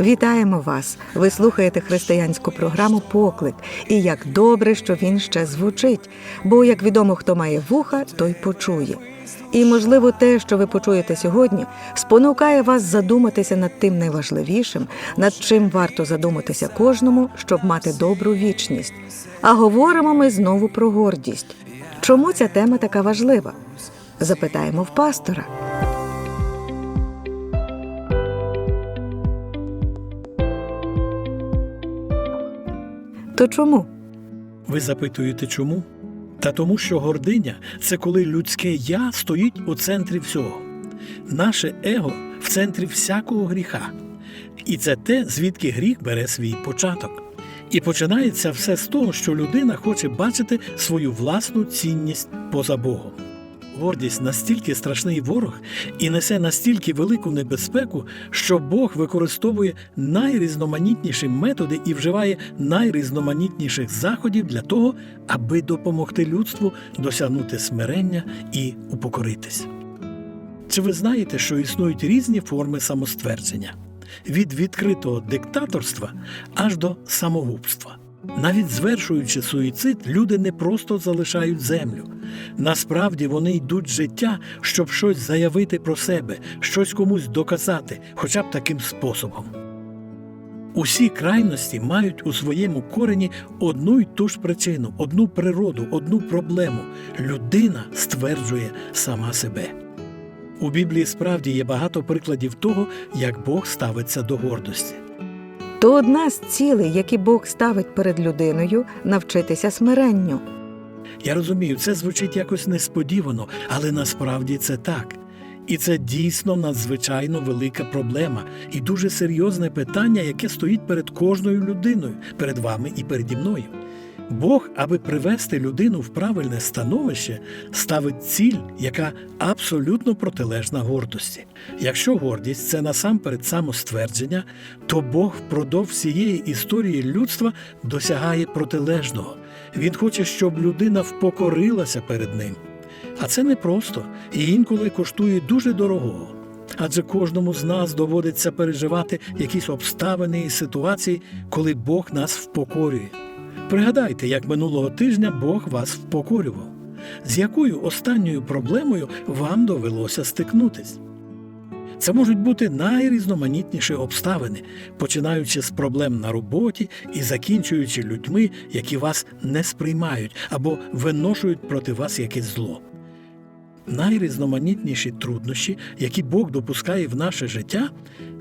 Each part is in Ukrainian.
Вітаємо вас! Ви слухаєте християнську програму Поклик. І як добре, що він ще звучить. Бо, як відомо, хто має вуха, той почує. І, можливо, те, що ви почуєте сьогодні, спонукає вас задуматися над тим найважливішим, над чим варто задуматися кожному, щоб мати добру вічність. А говоримо ми знову про гордість. Чому ця тема така важлива? Запитаємо в пастора. То чому? Ви запитуєте чому? Та тому, що гординя це коли людське я стоїть у центрі всього. Наше его в центрі всякого гріха. І це те, звідки гріх бере свій початок. І починається все з того, що людина хоче бачити свою власну цінність поза Богом. Гордість настільки страшний ворог і несе настільки велику небезпеку, що Бог використовує найрізноманітніші методи і вживає найрізноманітніших заходів для того, аби допомогти людству досягнути смирення і упокоритись. Чи ви знаєте, що існують різні форми самоствердження від відкритого диктаторства аж до самогубства? Навіть звершуючи суїцид, люди не просто залишають землю. Насправді вони йдуть життя, щоб щось заявити про себе, щось комусь доказати, хоча б таким способом. Усі крайності мають у своєму корені одну й ту ж причину, одну природу, одну проблему. Людина стверджує сама себе. У Біблії справді є багато прикладів того, як Бог ставиться до гордості. То одна з цілей, які Бог ставить перед людиною, навчитися смиренню. Я розумію, це звучить якось несподівано, але насправді це так. І це дійсно надзвичайно велика проблема і дуже серйозне питання, яке стоїть перед кожною людиною, перед вами і переді мною. Бог, аби привести людину в правильне становище, ставить ціль, яка абсолютно протилежна гордості. Якщо гордість це насамперед самоствердження, то Бог впродовж всієї історії людства досягає протилежного. Він хоче, щоб людина впокорилася перед ним. А це непросто і інколи коштує дуже дорогого. Адже кожному з нас доводиться переживати якісь обставини і ситуації, коли Бог нас впокорює. Пригадайте, як минулого тижня Бог вас впокорював. З якою останньою проблемою вам довелося стикнутись? Це можуть бути найрізноманітніші обставини, починаючи з проблем на роботі і закінчуючи людьми, які вас не сприймають або виношують проти вас якесь зло. Найрізноманітніші труднощі, які Бог допускає в наше життя,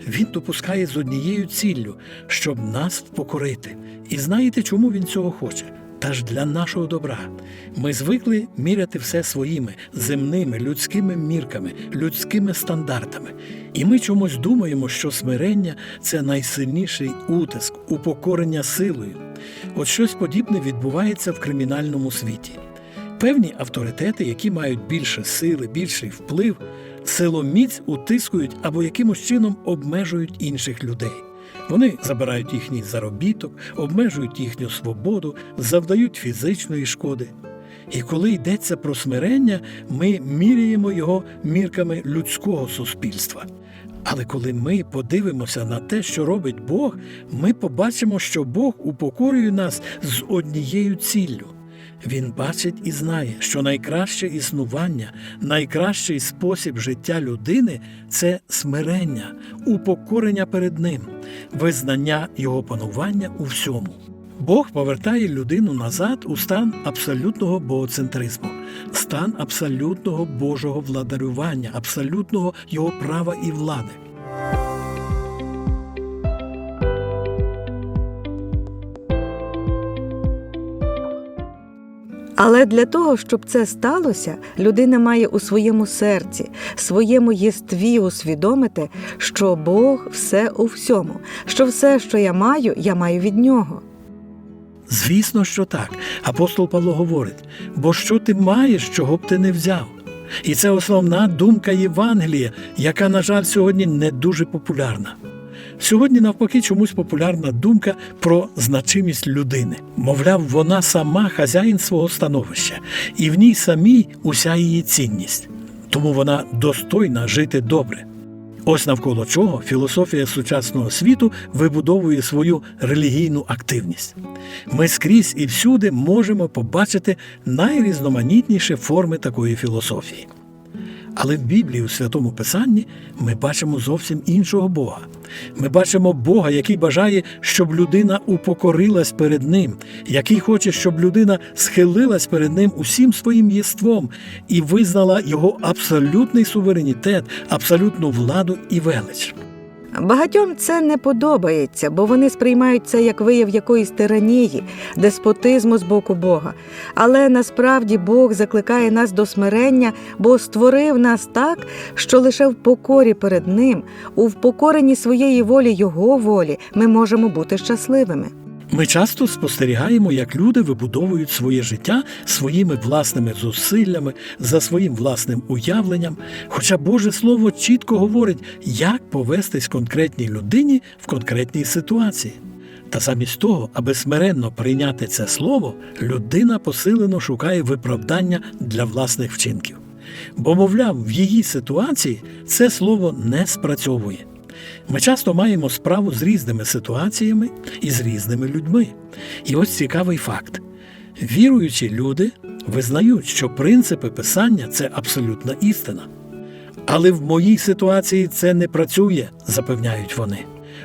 Він допускає з однією ціллю, щоб нас впокорити. І знаєте, чому він цього хоче? Та ж для нашого добра. Ми звикли міряти все своїми земними, людськими мірками, людськими стандартами. І ми чомусь думаємо, що смирення це найсильніший утиск, упокорення силою. От щось подібне відбувається в кримінальному світі. Певні авторитети, які мають більше сили, більший вплив, силоміць утискують або якимось чином обмежують інших людей. Вони забирають їхній заробіток, обмежують їхню свободу, завдають фізичної шкоди. І коли йдеться про смирення, ми міряємо його мірками людського суспільства. Але коли ми подивимося на те, що робить Бог, ми побачимо, що Бог упокорює нас з однією ціллю. Він бачить і знає, що найкраще існування, найкращий спосіб життя людини це смирення, упокорення перед ним, визнання його панування у всьому. Бог повертає людину назад у стан абсолютного богоцентризму, стан абсолютного Божого владарювання, абсолютного його права і влади. Але для того, щоб це сталося, людина має у своєму серці, своєму єстві усвідомити, що Бог все у всьому, що все, що я маю, я маю від нього. Звісно, що так. Апостол Павло говорить: бо що ти маєш, чого б ти не взяв? І це основна думка Євангелія, яка, на жаль, сьогодні не дуже популярна. Сьогодні, навпаки, чомусь популярна думка про значимість людини. Мовляв, вона сама хазяїн свого становища, і в ній самій уся її цінність. Тому вона достойна жити добре. Ось навколо чого філософія сучасного світу вибудовує свою релігійну активність. Ми скрізь і всюди можемо побачити найрізноманітніші форми такої філософії. Але в Біблії, у Святому Писанні, ми бачимо зовсім іншого Бога. Ми бачимо Бога, який бажає, щоб людина упокорилась перед Ним, який хоче, щоб людина схилилась перед Ним усім своїм єством і визнала його абсолютний суверенітет, абсолютну владу і велич. Багатьом це не подобається, бо вони сприймають це як вияв якоїсь тиранії, деспотизму з боку Бога. Але насправді Бог закликає нас до смирення, бо створив нас так, що лише в покорі перед Ним, у впокоренні своєї волі Його волі, ми можемо бути щасливими. Ми часто спостерігаємо, як люди вибудовують своє життя своїми власними зусиллями, за своїм власним уявленням. Хоча Боже Слово чітко говорить, як повестись конкретній людині в конкретній ситуації. Та замість того, аби смиренно прийняти це слово, людина посилено шукає виправдання для власних вчинків. Бо, мовляв, в її ситуації це слово не спрацьовує. Ми часто маємо справу з різними ситуаціями і з різними людьми. І ось цікавий факт: віруючі люди визнають, що принципи писання це абсолютна істина. Але в моїй ситуації це не працює, запевняють вони.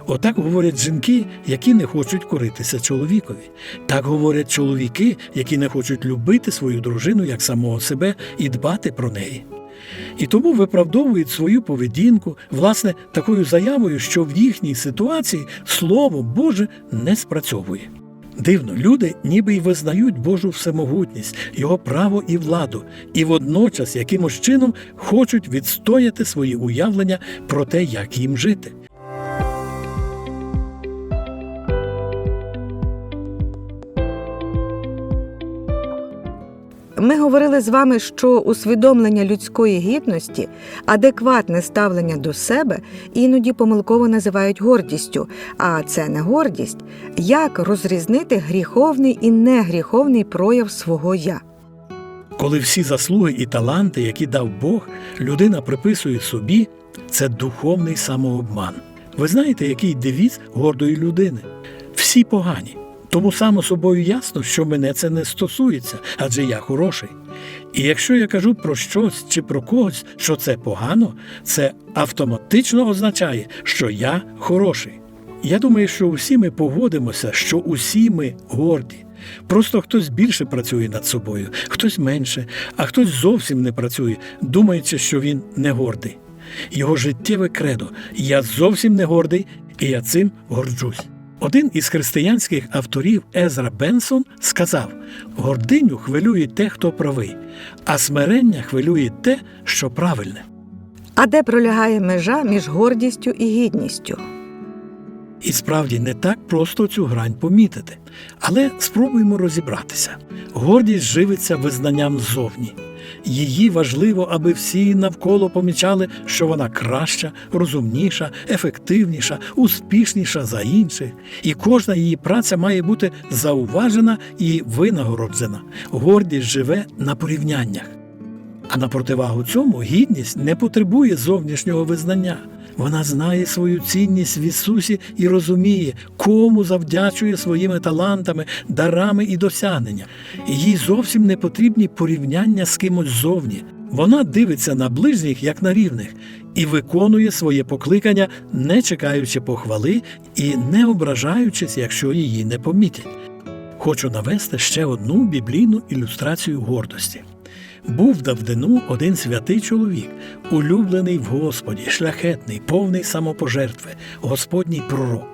Отак говорять жінки, які не хочуть коритися чоловікові. Так говорять чоловіки, які не хочуть любити свою дружину як самого себе і дбати про неї. І тому виправдовують свою поведінку, власне, такою заявою, що в їхній ситуації Слово Боже не спрацьовує. Дивно, люди ніби й визнають Божу всемогутність, його право і владу, і водночас якимось чином хочуть відстояти свої уявлення про те, як їм жити. Ми говорили з вами, що усвідомлення людської гідності, адекватне ставлення до себе іноді помилково називають гордістю, а це не гордість. Як розрізнити гріховний і негріховний прояв свого я? Коли всі заслуги і таланти, які дав Бог, людина приписує собі, це духовний самообман. Ви знаєте, який девіз гордої людини? Всі погані. Тому само собою ясно, що мене це не стосується, адже я хороший. І якщо я кажу про щось чи про когось, що це погано, це автоматично означає, що я хороший. Я думаю, що усі ми погодимося, що усі ми горді. Просто хтось більше працює над собою, хтось менше, а хтось зовсім не працює, думаючи, що він не гордий. Його життєве кредо я зовсім не гордий, і я цим горджусь. Один із християнських авторів Езра Бенсон сказав: гординю хвилює те, хто правий, а смирення хвилює те, що правильне. А де пролягає межа між гордістю і гідністю? І справді не так просто цю грань помітити. Але спробуємо розібратися. Гордість живиться визнанням ззовні. Її важливо, аби всі навколо помічали, що вона краща, розумніша, ефективніша, успішніша за інших, і кожна її праця має бути зауважена і винагороджена. Гордість живе на порівняннях. А на противагу цьому гідність не потребує зовнішнього визнання. Вона знає свою цінність в Ісусі і розуміє, кому завдячує своїми талантами, дарами і досягненням. І їй зовсім не потрібні порівняння з кимось зовні. Вона дивиться на ближніх як на рівних і виконує своє покликання, не чекаючи похвали і не ображаючись, якщо її не помітять. Хочу навести ще одну біблійну ілюстрацію гордості. Був давдину один святий чоловік, улюблений в Господі, шляхетний, повний самопожертви, Господній пророк.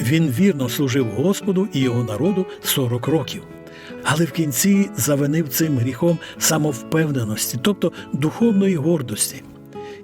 Він вірно служив Господу і його народу 40 років. Але в кінці завинив цим гріхом самовпевненості, тобто духовної гордості.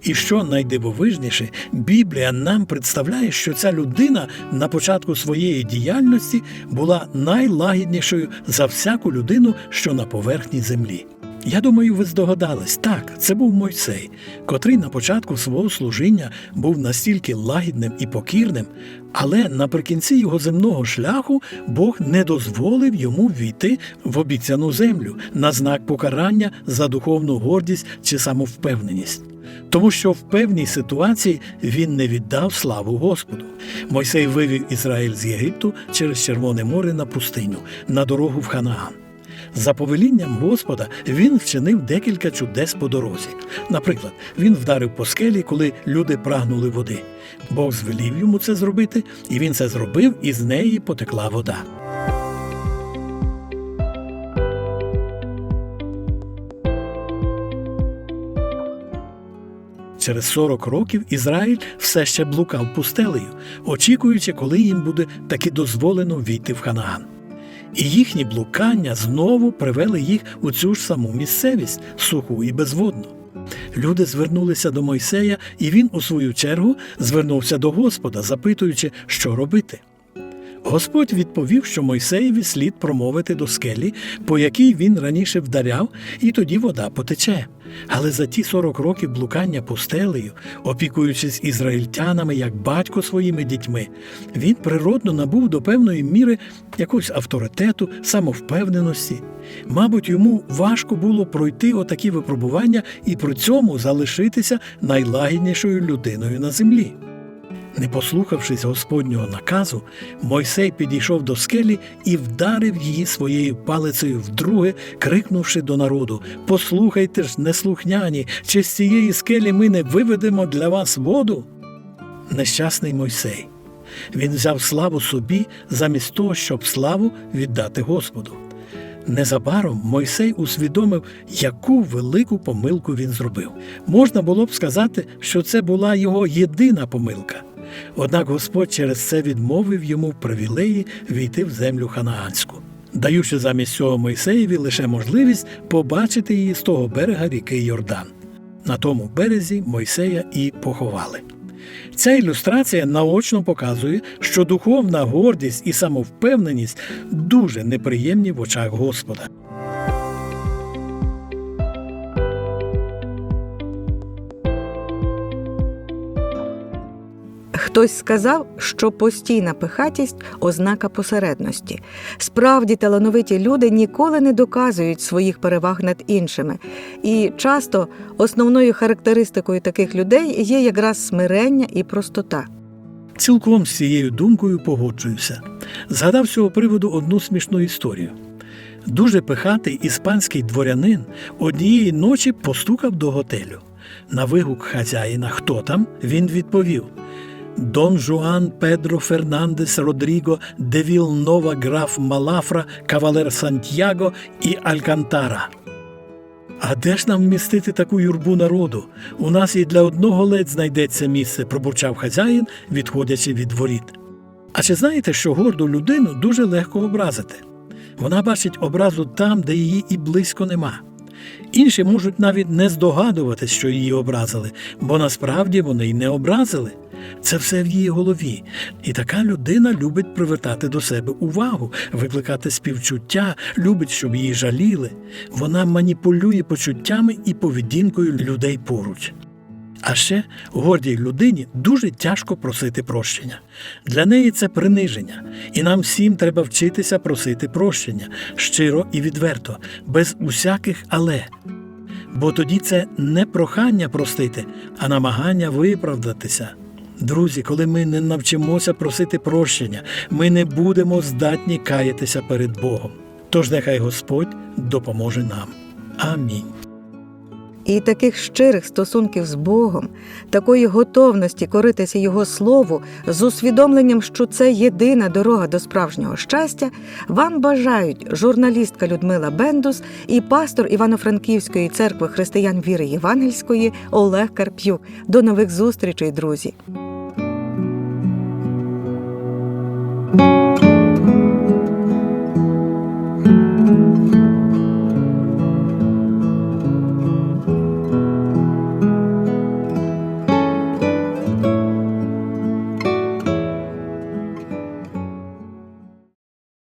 І що найдивовижніше, Біблія нам представляє, що ця людина на початку своєї діяльності була найлагіднішою за всяку людину, що на поверхні землі. Я думаю, ви здогадались, так, це був Мойсей, котрий на початку свого служіння був настільки лагідним і покірним, але наприкінці його земного шляху Бог не дозволив йому війти в обіцяну землю на знак покарання за духовну гордість чи самовпевненість. Тому що в певній ситуації він не віддав славу Господу. Мойсей вивів Ізраїль з Єгипту через Червоне море на пустиню, на дорогу в Ханаан. За повелінням Господа він вчинив декілька чудес по дорозі. Наприклад, він вдарив по скелі, коли люди прагнули води. Бог звелів йому це зробити, і він це зробив, і з неї потекла вода. Через 40 років Ізраїль все ще блукав пустелею, очікуючи, коли їм буде таки дозволено війти в Ханаан. І їхні блукання знову привели їх у цю ж саму місцевість, суху і безводну. Люди звернулися до Мойсея, і він, у свою чергу, звернувся до Господа, запитуючи, що робити. Господь відповів, що Мойсеєві слід промовити до скелі, по якій він раніше вдаряв, і тоді вода потече. Але за ті 40 років блукання пустелею, опікуючись ізраїльтянами як батько своїми дітьми, він природно набув до певної міри якогось авторитету, самовпевненості. Мабуть, йому важко було пройти отакі випробування і при цьому залишитися найлагіднішою людиною на землі. Не послухавшись Господнього наказу, Мойсей підійшов до скелі і вдарив її своєю палицею вдруге, крикнувши до народу: Послухайте ж, неслухняні, чи з цієї скелі ми не виведемо для вас воду? Нещасний Мойсей. Він взяв славу собі замість того, щоб славу віддати Господу. Незабаром Мойсей усвідомив, яку велику помилку він зробив. Можна було б сказати, що це була його єдина помилка. Однак Господь через це відмовив йому привілеї війти в землю ханаанську, даючи замість цього Мойсеєві лише можливість побачити її з того берега ріки Йордан. На тому березі Мойсея і поховали. Ця ілюстрація наочно показує, що духовна гордість і самовпевненість дуже неприємні в очах Господа. Хтось сказав, що постійна пихатість ознака посередності. Справді талановиті люди ніколи не доказують своїх переваг над іншими, і часто основною характеристикою таких людей є якраз смирення і простота. Цілком з цією думкою погоджуюся. Згадав з цього приводу одну смішну історію. Дуже пихатий іспанський дворянин однієї ночі постукав до готелю. На вигук хазяїна Хто там? Він відповів Дон Жуан Педро Фернандес Родріго де Вілнова граф Малафра, кавалер Сантьяго і Алькантара. А де ж нам вмістити таку юрбу народу? У нас і для одного ледь знайдеться місце, пробурчав хазяїн, відходячи від воріт. А чи знаєте, що горду людину дуже легко образити? Вона бачить образу там, де її і близько нема. Інші можуть навіть не здогадуватись, що її образили, бо насправді вони й не образили. Це все в її голові. І така людина любить привертати до себе увагу, викликати співчуття, любить, щоб її жаліли. Вона маніпулює почуттями і поведінкою людей поруч. А ще гордій людині дуже тяжко просити прощення. Для неї це приниження, і нам всім треба вчитися просити прощення щиро і відверто, без усяких але. Бо тоді це не прохання простити, а намагання виправдатися. Друзі, коли ми не навчимося просити прощення, ми не будемо здатні каятися перед Богом. Тож нехай Господь допоможе нам. Амінь. І таких щирих стосунків з Богом, такої готовності коритися Його Слову з усвідомленням, що це єдина дорога до справжнього щастя, вам бажають журналістка Людмила Бендус і пастор Івано-Франківської церкви християн віри Євангельської Олег Карп'юк. До нових зустрічей, друзі!